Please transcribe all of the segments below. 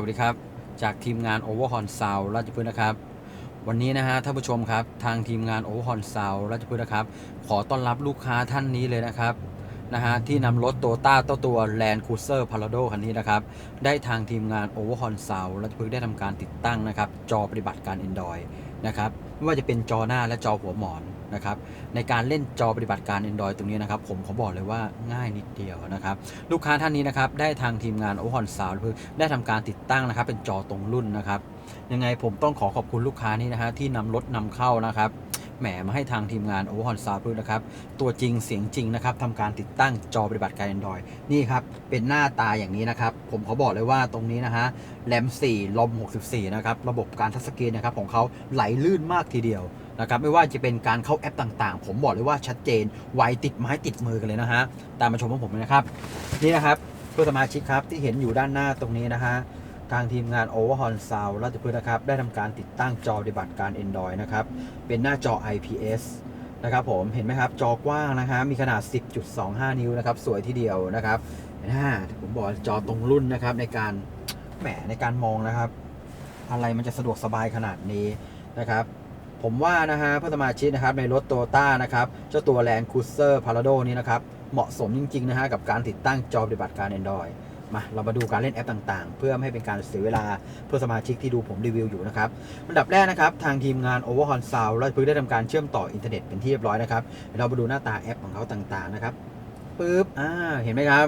วัสดีครับ จากทีมงาน Overhorn Sound ราชพฤกษ์นะครับ วันนี้นะฮะท่านผู้ชมครับ ทางทีมงาน Overhorn Sound ราชพฤกษ์นะครับ ขอต้อนรับลูกค้าท่านนี้เลยนะครับนะฮะที่นำรถโตต้าเต้าตัว Land Cruiser Parado คันนี้นะครับ ได้ทางทีมงาน Overhorn Sound ราชพฤกษ์ได้ทำการติดตั้งนะครับ จอปฏิบัติการ Android นะครับ ไม่ว่าจะเป็นจอหน้าและจอหัวหมอนนะครับในการเล่นจอปฏิบัติการ Android ตรงนี้นะครับผมขอบอกเลยว่าง่ายนิดเดียวนะครับลูกค้าท่านนี้นะครับได้ทางทีมงานโอฮอนสาวเพื่อได้ทำการติดตั้งนะครับเป็นจอตรงรุ่นนะครับยังไงผมต้องขอขอบคุณลูกค้านี้นะฮะที่นำรถนำเข้านะครับ แหมมาให้ทางทีมงานโอ h อนซาวเพื่อนะครับ ตัวจริงเสียงจริงนะครับทำการติดตั้งจอปฏิบัติการ Android นี่ครับ เป็นหน้าตาอย่างนี้นะครับ ผมขอบอกเลยว่าตรงนี้นะฮะแรม4ลม64 นะครับ ระบบการทัชสกรีนนะครับของเขาไหลลื่นมากทีเดียวนะครับไม่ว่าจะเป็นการเข้าแอปต่างๆ ผมบอกเลยว่าชัดเจนไวติดไม้ติดมือกันเลยนะฮะตามมาชมของผมเลยนะครับ นี่นะครับเพื่อสมาชิกครับที่เห็นอยู่ด้านหน้าตรงนี้นะฮะ ทางทีมงาน Overhorn Sound ราชพฤกษ์นะครับ ได้ทำการติดตั้งจอปฏิบัติการ Android นะครับ เป็นหน้าจอ IPS นะครับผม เห็นไหมครับ จอกว้างนะฮะมีขนาด 10.25 นิ้วนะครับ สวยทีเดียวนะครับเห็นไหมฮะผมบอกจอตรงรุ่นนะครับ ในการ แหม ในการมองนะครับ อะไรมันจะสะดวกสบายขนาดนี้นะครับผมว่านะฮะเพื่อนสมาชิกนะครับในรถโตต้านะครับเจ้าตัว Land Cruiser Parado นี้นะครับ เหมาะสมจริง ๆ นะฮะกับการติดตั้งจอปฏิบัติการ Android มาเรามาดูการเล่นแอปต่างๆ เพื่อไม่ให้เป็นการเสียเวลาเพื่อสมาชิกที่ดูผมรีวิวอยู่นะครับอันดับแรกนะครับ ทางทีมงาน Overhorn Sound ราชพฤกษ์ได้ทำการเชื่อมต่ออินเทอร์เน็ตเป็นที่เรียบร้อยนะครับเรามาดูหน้าตาแอปของเขาต่างๆนะครับปึ๊บอ่าเห็นไหมครับ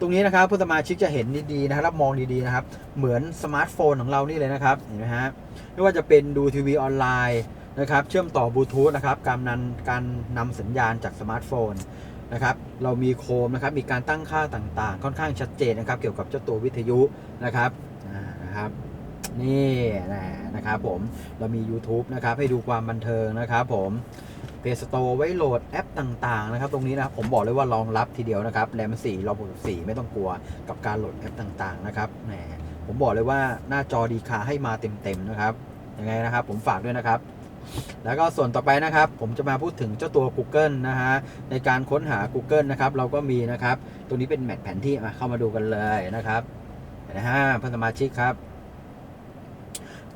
ตรงนี้นะครับผู้สมาชิกจะเห็นดีๆนะครับรับมองดีๆนะครับเหมือนสมาร์ทโฟนของเรานี่เลยนะครับเห็นไหมฮะไม่ว่าจะเป็นดูทีวีออนไลน์นะครับเชื่อมต่อบลูทูธนะครับการนำการนำสัญญาณจากสมาร์ทโฟน นะครับเรามีโคมนะครับมีการตั้งค่าต่างๆ ค่อนข้างชัดเจนนะครับ เกี่ยวกับเจ้าตัววิทยุนะครับนะครับนี่นะนะครับผมเรามี YouTube นะครับให้ดูความบันเทิงนะครับผมเพย์สโตร์ไว้โหลดแอปต่างๆนะครับตรงนี้นะครับผมบอกเลยว่ารองรับทีเดียวนะครับแรม4รอม64ไม่ต้องกลัวกับการโหลดแอปต่างๆนะครับแหมผมบอกเลยว่าหน้าจอดีคาให้มาเต็มๆนะครับยังไงนะครับ ผมฝากด้วยนะครับ แล้วก็ส่วนต่อไปนะครับ ผมจะมาพูดถึงเจ้าตัว Google นะฮะในการค้นหา Google นะครับ เราก็มีนะครับ ตัวนี้เป็นแมปแผนที่มาเข้ามาดูกันเลยนะครับนะฮะเพื่อนสมาชิกครับ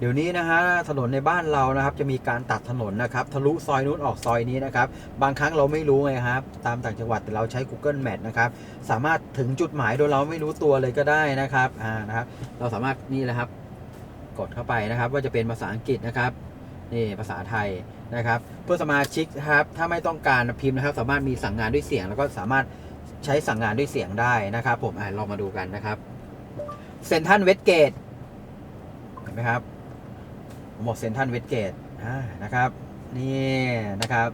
เดี๋ยวนี้นะฮะถนนในบ้านเรานะครับ จะมีการตัดถนนนะครับ ทะลุซอยนู้นออกซอยนี้นะครับ บางครั้งเราไม่รู้ไงครับ ตามต่างจังหวัดแต่เราใช้ Google Map นะครับ สามารถถึงจุดหมายโดยเราไม่รู้ตัวเลยก็ได้นะครับอ่านะครับ เราสามารถนี่แหละครับ กดเข้าไปนะครับ ว่าจะเป็นภาษาอังกฤษนะครับ นี่ภาษาไทยนะครับเพื่อสมาชิกครับถ้าไม่ต้องการพิมพ์นะครับ สามารถมีสั่งงานด้วยเสียง แล้วก็สามารถใช้สั่งงานด้วยเสียงได้นะครับ ผมอ่าลองมาดูกันนะครับเซนทันเวสเกตเห็นไหมครับผมบอกเซนทันเวสเกตนะครับนี่นะครับ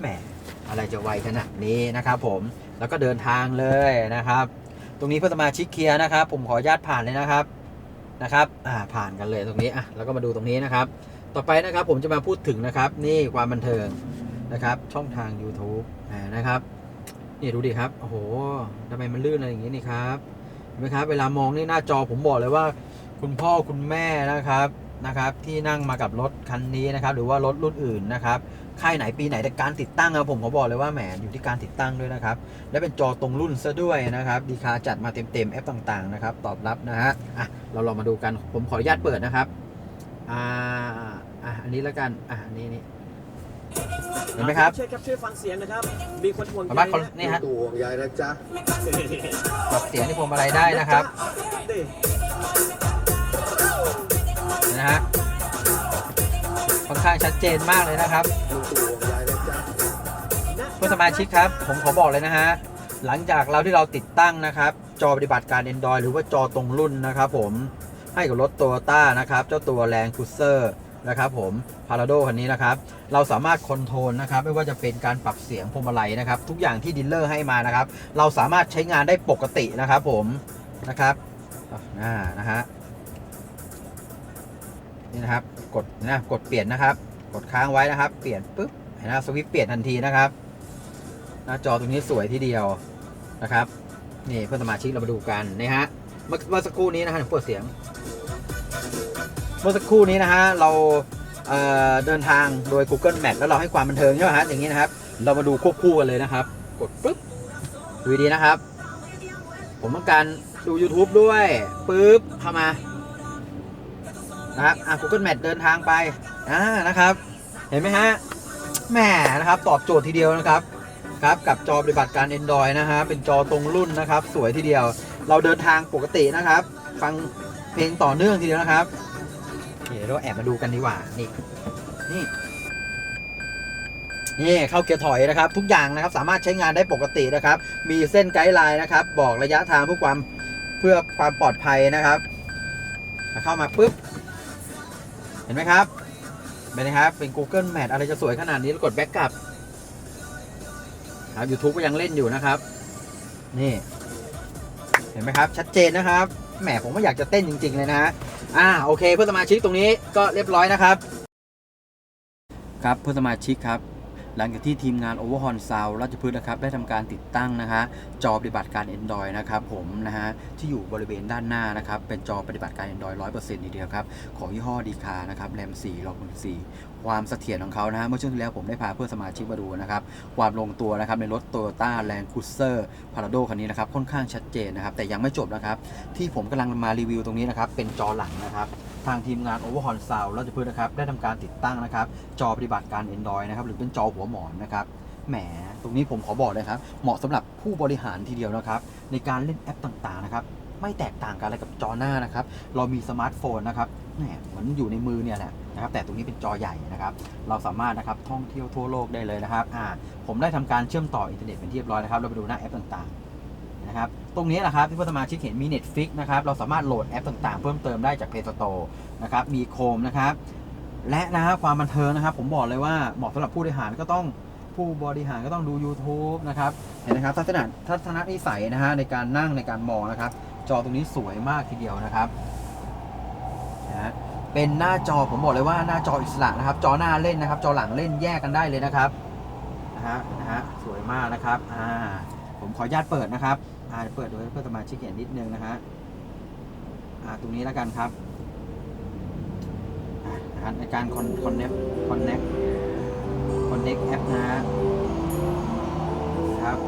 แหมอะไรจะไวขนาดนี้นะครับ ผมแล้วก็เดินทางเลยนะครับ ตรงนี้เพื่อสมาชิกเคลียร์นะครับ ผมขออนุญาตผ่านเลยนะครับนะครับ อ่าผ่านกันเลยตรงนี้อะแล้วก็มาดูตรงนี้นะครับ ต่อไปนะครับผมจะมาพูดถึงนะครับ นี่ความบันเทิงนะครับ ช่องทาง YouTube นะครับนี่ดูดิครับโอ้โหทำไมมันลื่นอะไรอย่างนี้นี่ครับเห็นไหมครับ เวลามองนี่หน้าจอผมบอกเลยว่า คุณพ่อคุณแม่นะครับนะครับ ที่นั่งมากับรถคันนี้นะครับ หรือว่ารถรุ่นอื่นนะครับค่ายไหนปีไหนแต่การติดตั้งครับผมขอบอกเลยว่าแหมอยู่ที่การติดตั้งด้วยนะครับ และเป็นจอตรงรุ่นซะด้วยนะครับ ดีคาจัดมาเต็มๆแอปต่างๆนะครับ ตอบรับนะฮะอะเราลองมาดูกันผมขออนุญาตเปิดนะครับอ่า อะอันนี้แล้วกันอะอันนี่นี่ เห็นไหมครับ ช่วยครับช่วยฟังเสียงนะครับ มีคนห่วงสามารถคนใยนี่ฮะตัวห่วงใยนะจ๊ะปรับเสียงที่พวงมาลัยได้นะครับดินะฮะค่อนข้างชัดเจนมากเลยนะครับตัวห่วงใยนะจ๊ะเพื่อนสมาชิกครับ ผมขอบอกเลยนะฮะ หลังจากเราที่เราติดตั้งนะครับ จอปฏิบัติการ Android หรือว่าจอตรงรุ่นนะครับผมให้กับรถ Toyota นะครับ เจ้าตัว Land Cruiser นะครับผม Parado คันนี้นะครับเราสามารถคอนโทรลนะครับไม่ว่าจะเป็นการปรับเสียงพวงมาลัยนะครับ ทุกอย่างที่ดีลเลอร์ให้มานะครับ เราสามารถใช้งานได้ปกตินะครับผมนะครับอ่านะฮะนี่นะครับกดนะกดเปลี่ยนนะครับ กดค้างไว้นะครับ เปลี่ยนปุ๊บเห็นไหมสวิตช์เปลี่ยนทันทีนะครับ หน้าจอตรงนี้สวยทีเดียวนะครับนี่เพื่อนสมาชิกเรามาดูกันนะฮะเมื่อเมื่อสักครู่นี้นะฮะเดี๋ยวเปิดเสียง มื่อสักครู่นี้นะฮะเราเเดินทางโดย Google Map แล้วเราให้ความบันเทิงใช่ไหมฮะอย่างนี้นะครับ เรามาดูควบคู่กันเลยนะครับ กดปุ๊บดูดีนะครับ ผมต้องการดู YouTube ด้วยปุ๊บเข้ามานะครับอะ Google Map เดินทางไปอ่านะครับ เห็นไหมฮะแหมนะครับ ตอบโจทย์ทีเดียวนะครับครับกับจอปฏิบัติการ Android นะฮะเป็นจอตรงรุ่นนะครับ สวยทีเดียว เราเดินทางปกตินะครับ ฟังเพลงต่อเนื่องทีเดียวนะครับ เดี๋ยวเราแอบมาดูกันดีกว่า นี่ นี่ นี่เข้าเกียร์ถอยนะครับ ทุกอย่างนะครับ สามารถใช้งานได้ปกตินะครับ มีเส้นไกด์ไลน์นะครับ บอกระยะทางเพื่อความเพื่อความปลอดภัยนะครับ เข้ามาปุ๊บ เห็นไหมครับเป็นไงครับ เป็น Google Map อะไรจะสวยขนาดนี้แล้วกดแบ็กกลับครับ YouTube ก็ยังเล่นอยู่นะครับ นี่ เห็นไหมครับ ชัดเจนนะครับ แหมผมก็อยากจะเต้นจริง ๆ เลยนะ อ่าโอเคเพื่อนสมาชิกตรงนี้ก็เรียบร้อยนะครับ ครับเพื่อนสมาชิกครับ หลังจากที่ทีมงาน Overhaul Sound ราชพฤกษ์นะครับได้ทำการติดตั้งนะฮะจอปฏิบัติการ Android นะครับผมนะฮะที่อยู่บริเวณด้านหน้านะครับเป็นจอปฏิบัติการ Android 100%ทีเดียวครับของยี่ห้อดีคานะครับแรม4รอง4ความเสถียรของเขานะฮะเมื่อช่วงที่แล้วผมได้พาเพื่อนสมาชิกมาดูนะครับความลงตัวนะครับในรถ Toyota Land Cruiser Prado คันนี้นะครับค่อนข้างชัดเจนนะครับแต่ยังไม่จบนะครับที่ผมกำลังมารีวิวตรงนี้นะครับเป็นจอหลังนะครับ ทางทีมงาน Overhaul Sound ราชพฤกษ์นะครับได้ทำการติดตั้งนะครับ จอปฏิบัติการ Android นะครับหรือเป็นจอหัวหมอนนะครับแหมตรงนี้ผมขอบอกเลยครับ เหมาะสำหรับผู้บริหารทีเดียวนะครับ ในการเล่นแอปต่างๆนะครับ ไม่แตกต่างกันอะไรกับจอหน้านะครับ เรามีสมาร์ทโฟนนะครับแหมเหมือนอยู่ในมือเนี่ยแหละนะครับ แต่ตรงนี้เป็นจอใหญ่นะครับ เราสามารถนะครับท่องเที่ยวทั่วโลกได้เลยนะครับอ่าผมได้ทำการเชื่อมต่ออินเทอร์เน็ตเป็นที่เรียบร้อยนะครับ เราไปดูหน้าแอปต่างๆนะครับ ตรงนี้แหละครับที่ผู้สมาชิกเห็นมี Netflix นะครับเราสามารถโหลดแอปต่างๆ เพิ่มเติมได้จาก Play Store นะครับมีโคมนะครับและนะฮะความบันเทิงนะครับ ผมบอกเลยว่าเหมาะสำหรับผู้บริหารก็ต้องผู้บริหารก็ต้องดู YouTube นะครับเห็นไหมครับทัศนะทัศนวิสัยนะฮะในการนั่งในการมองนะครับ จอตรงนี้สวยมากทีเดียวนะครับนะฮะเป็นหน้าจอผมบอกเลยว่าหน้าจออิสระนะครับ จอหน้าเล่นนะครับ จอหลังเล่นแยกกันได้เลยนะครับนะฮะนะฮะสวยมากนะครับอ่าผมขออนุญาตเปิดนะครับ อ่าเปิดดยเพื่อสมาชิกเห็นนิดนึงนะฮะอ่าตรงนี้แล้วกันครับอ่านในการคอนคอนเนคคอนเน็คคอนเน็คแอปนะฮะครับ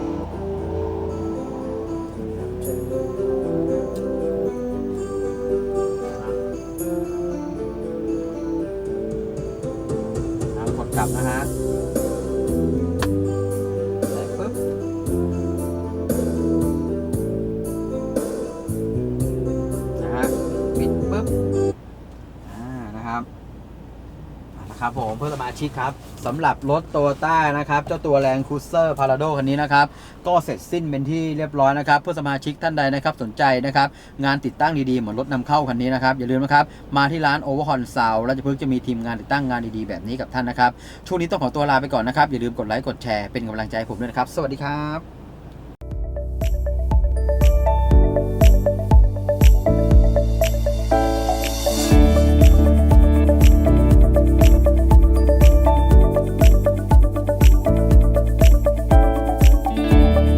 นะครับผมเพื่อนสมาชิกครับสำหรับรถโตโยต้านะครับ เจ้าตัวแรงคูเซอร์พาราโดคันนี้นะครับ ก็เสร็จสิ้นเป็นที่เรียบร้อยนะครับ เพื่อนสมาชิกท่านใดนะครับ สนใจนะครับ งานติดตั้งดีๆ เหมือนรถนำเข้าคันนี้นะครับ อย่าลืมนะครับ มาที่ร้าน Overhaul Sound ราชพฤกษ์จะมีทีมงานติดตั้งงานดีๆแบบนี้กับท่านนะครับ ช่วงนี้ต้องขอตัวลาไปก่อนนะครับอย่าลืมกดไลค์กดแชร์เป็นกำลังใจให้ผมด้วยนะครับ สวัสดีครับ